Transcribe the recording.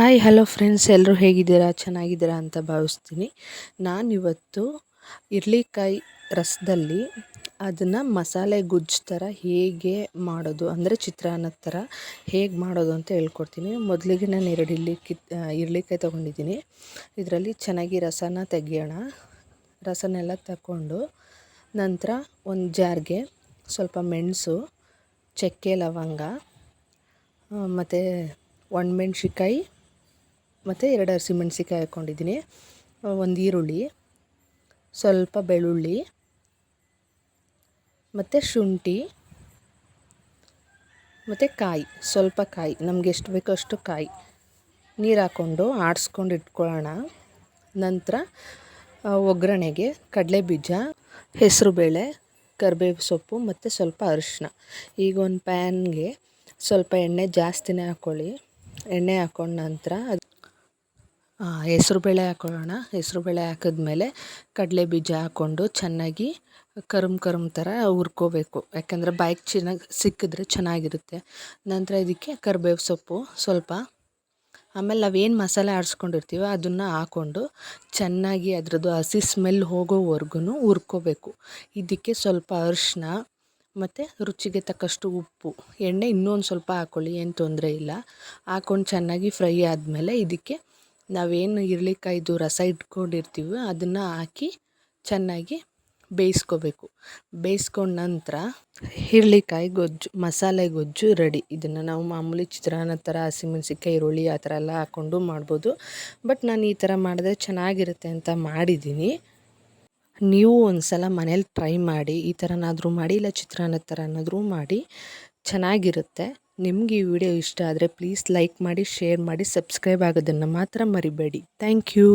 Hi hello friends ಎಲ್ಲರೂ ಹೇಗಿದ್ದೀರಾ? ಚೆನ್ನಾಗಿದ್ದೀರಾ ಅಂತ ಭಾವಿಸ್ತೀನಿ. ನಾನಿವತ್ತು ಇರ್ಲಿಕಾಯಿ ರಸದಲ್ಲಿ ಅದನ್ನು ಮಸಾಲೆ ಗುಜ್ಜು ಥರ ಹೇಗೆ ಮಾಡೋದು, ಅಂದರೆ ಚಿತ್ರಾನ್ನದ ಥರ ಹೇಗೆ ಮಾಡೋದು ಅಂತ ಹೇಳ್ಕೊಡ್ತೀನಿ. ಮೊದಲಿಗೆ ನಾನು ಎರಡು ಇರ್ಲಿ ಕಿತ್ ಇರ್ಲಿಕಾಯಿ ತೊಗೊಂಡಿದ್ದೀನಿ. ಇದರಲ್ಲಿ ಚೆನ್ನಾಗಿ ರಸನ ತೆಗೆಯೋಣ. ರಸನೆಲ್ಲ ತಗೊಂಡು ನಂತರ ಒಂದು ಜಾರ್ಗೆ ಸ್ವಲ್ಪ ಮೆಣಸು, ಚಕ್ಕೆ ಲವಂಗ ಮತ್ತು ಒಣಮೆಣ್ಸಿಕಾಯಿ ಮತ್ತು ಎರಡು ಹಸಿಮೆಣ್ಸಿಕಾಯಿ ಹಾಕ್ಕೊಂಡಿದ್ದೀನಿ ಒಂದು ಈರುಳ್ಳಿ, ಸ್ವಲ್ಪ ಬೆಳ್ಳುಳ್ಳಿ, ಮತ್ತು ಶುಂಠಿ, ಮತ್ತು ಕಾಯಿ, ಸ್ವಲ್ಪ ಕಾಯಿ, ನಮ್ಗೆ ಎಷ್ಟು ಬೇಕೋ ಅಷ್ಟು ಕಾಯಿ. ನೀರು ಹಾಕ್ಕೊಂಡು ಆಡಿಸ್ಕೊಂಡು ಇಟ್ಕೊಳ್ಳೋಣ ನಂತರ ಒಗ್ಗರಣೆಗೆ ಕಡಲೆ ಬೀಜ ಹೆಸರುಬೇಳೆ, ಕರಿಬೇವು ಸೊಪ್ಪು ಮತ್ತು ಸ್ವಲ್ಪ ಅರಿಶಿನ ಈಗ ಒಂದು ಪ್ಯಾನ್ಗೆ ಸ್ವಲ್ಪ ಎಣ್ಣೆ ಜಾಸ್ತಿನೇ ಹಾಕ್ಕೊಳ್ಳಿ ಎಣ್ಣೆ ಹಾಕ್ಕೊಂಡ ನಂತರ ಅದು ಹೆಸ್ರುಬೇಳೆ ಹೆಸ್ರು ಬೇಳೆ ಹಾಕಿದ್ಮೇಲೆ ಕಡಲೆ ಬೀಜ ಹಾಕ್ಕೊಂಡು ಚೆನ್ನಾಗಿ ಕರುಮ್ ಕರುಮ್ ಥರ ಹುರ್ಕೋಬೇಕು. ಯಾಕಂದರೆ ಬಾಯಿಗೆ ಚೆನ್ನಾಗಿ ಸಿಕ್ಕಿದ್ರೆ ಚೆನ್ನಾಗಿರುತ್ತೆ. ನಂತರ ಇದಕ್ಕೆ ಕರ್ಬೇವು ಸೊಪ್ಪು ಸ್ವಲ್ಪ. ಆಮೇಲೆ ನಾವೇನು ಮಸಾಲೆ ಆಡಿಸ್ಕೊಂಡಿರ್ತೀವೋ ಅದನ್ನು ಹಾಕ್ಕೊಂಡು ಚೆನ್ನಾಗಿ ಅದರದ್ದು ಹಸಿ ಸ್ಮೆಲ್ ಹೋಗೋವರೆಗೂ ಹುರ್ಕೋಬೇಕು. ಇದಕ್ಕೆ ಸ್ವಲ್ಪ ಅರಿಶಿನ ಮತ್ತು ರುಚಿಗೆ ತಕ್ಕಷ್ಟು ಉಪ್ಪು. ಎಣ್ಣೆ ಇನ್ನೊಂದು ಸ್ವಲ್ಪ ಹಾಕ್ಕೊಳ್ಳಿ ಏನು ತೊಂದರೆ ಇಲ್ಲ. ಹಾಕ್ಕೊಂಡು ಚೆನ್ನಾಗಿ ಫ್ರೈ ಆದಮೇಲೆ ಇದಕ್ಕೆ ನಾವೇನು ಇರ್ಲಿಕ್ಕಾಯ್ದು ರಸ ಇಟ್ಕೊಂಡಿರ್ತೀವಿ ಅದನ್ನು ಹಾಕಿ ಚೆನ್ನಾಗಿ ಬೇಯಿಸ್ಕೋಬೇಕು. ಬೇಯಿಸ್ಕೊಂಡ ನಂತರ ಇರ್ಲಿಕಾಯಿ ಗೊಜ್ಜು, ಮಸಾಲೆ ಗೊಜ್ಜು ರೆಡಿ ಇದನ್ನು ನಾವು ಮಾಮೂಲಿ ಚಿತ್ರಾನ್ನ ಥರ, ಹಸಿಮೆಣ್ಸಿನ್ಕಾಯಿ, ಈರುಳ್ಳಿ ಆ ಥರ ಎಲ್ಲ ಹಾಕ್ಕೊಂಡು ಮಾಡ್ಬೋದು. ಬಟ್ ನಾನು ಈ ಥರ ಮಾಡಿದ್ರೆ ಚೆನ್ನಾಗಿರುತ್ತೆ ಅಂತ ಮಾಡಿದ್ದೀನಿ. ನೀವು ಒಂದು ಸಲ ಮನೇಲಿ ಟ್ರೈ ಮಾಡಿ, ಈ ಥರನಾದರೂ ಮಾಡಿ, ಇಲ್ಲ ಚಿತ್ರಾನ್ನ ಥರನಾದರೂ ಮಾಡಿ, ಚೆನ್ನಾಗಿರುತ್ತೆ. ನಿಮ್ಗೆ ಈ ವಿಡಿಯೋ ಇಷ್ಟ ಆದರೆ ಪ್ಲೀಸ್ ಲೈಕ್ ಮಾಡಿ ಶೇರ್ ಮಾಡಿ ಸಬ್ಸ್ಕ್ರೈಬ್ ಆಗೋದನ್ನು ಮಾತ್ರ ಮರಿಬೇಡಿ. Thank you